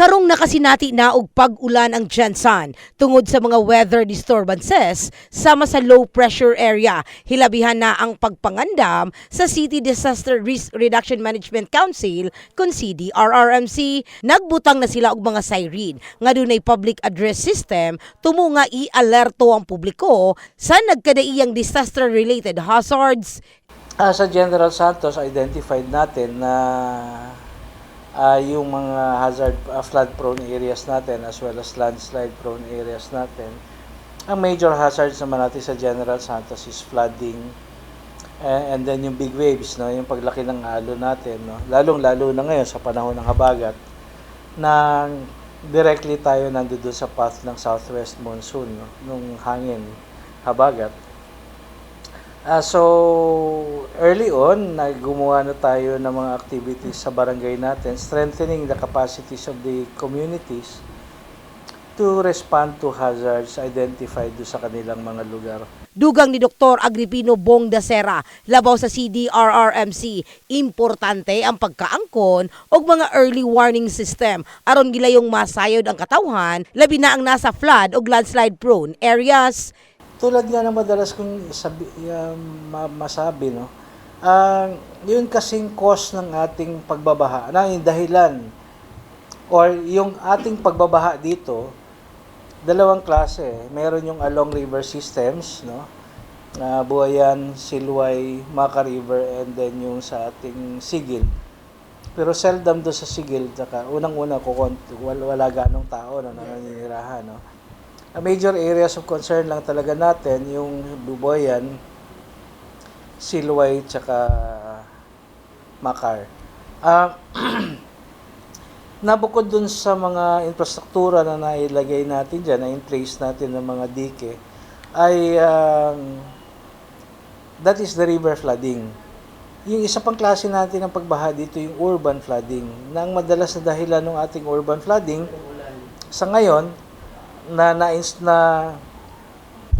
Karong nakasinati na og pag-ulan ang Jansan tungod sa mga weather disturbances sama sa low pressure area. Hilabihan na ang pagpangandam sa City Disaster Risk Reduction Management Council kun CDRRMC. Nagbutang na sila og mga siren nga dunay public address system tumo nga i-alerto ang publiko sa nagkadaiyang disaster related hazards Ah, sa General Santos, identified natin na ah, yung mga hazard ah, flood-prone areas natin as well as landslide-prone areas natin. Ang major hazards naman natin sa General Santos is flooding eh, and then yung big waves, no, yung paglaki ng alo natin, no, lalong-lalo na ngayon sa panahon ng habagat na directly tayo nandoon sa path ng southwest monsoon, no, nung hangin habagat. Ah, so, early on, naggumawa na tayo ng mga activities sa barangay natin, strengthening the capacities of the communities to respond to hazards identified sa kanilang mga lugar. Dugang ni Dr. Agripino Bong Dasera, labaw sa CDRRMC, importante ang pagkaangkon og mga early warning system aron gilayong masayod ang katawhan labi na ang nasa flood og landslide prone areas. Tulad nga ng madalas kong sabi, ma- masabi, no? Ang yun kasing cause ng ating pagbabaha, na yung dahilan or yung ating pagbabaha dito, dalawang klase. Meron yung along river systems, no? Uh, Buayan, Silway, Maka River, and then yung sa ating Sigil. Pero seldom do sa Sigil, tsaka unang-una kukont wala, wala ganong tao na naninirahan, no? Ang major areas of concern lang talaga natin yung Buboyan, Silway, tsaka Makar. Ah, nabukod dun sa mga infrastruktura na nailagay natin dyan, na in place natin ng mga dike, ay um, that is the river flooding. Yung isa pang klase natin ng pagbaha dito yung urban flooding. Na ang madalas na dahilan ng ating urban flooding, sa ngayon, na na, na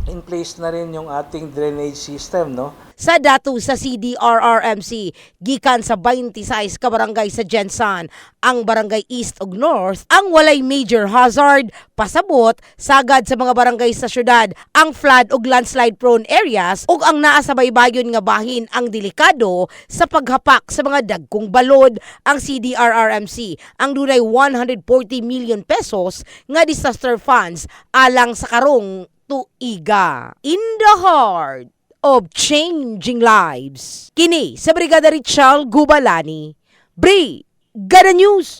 in place na rin yung ating drainage system, no? Sa dato sa CDRRMC, gikan sa 26 ka barangay sa Jensan, ang barangay East ug North, ang walay major hazard, pasabot, sagad sa mga barangay sa syudad, ang flood ug landslide prone areas ug ang naa sa baybayon nga bahin ang delikado sa paghapak sa mga dagkong balod. Ang CDRRMC ang dunay 140 million pesos nga disaster funds alang sa karong tuiga. In the heart of changing lives. Kini sa Brigada Richal Gubalani. Brigada News!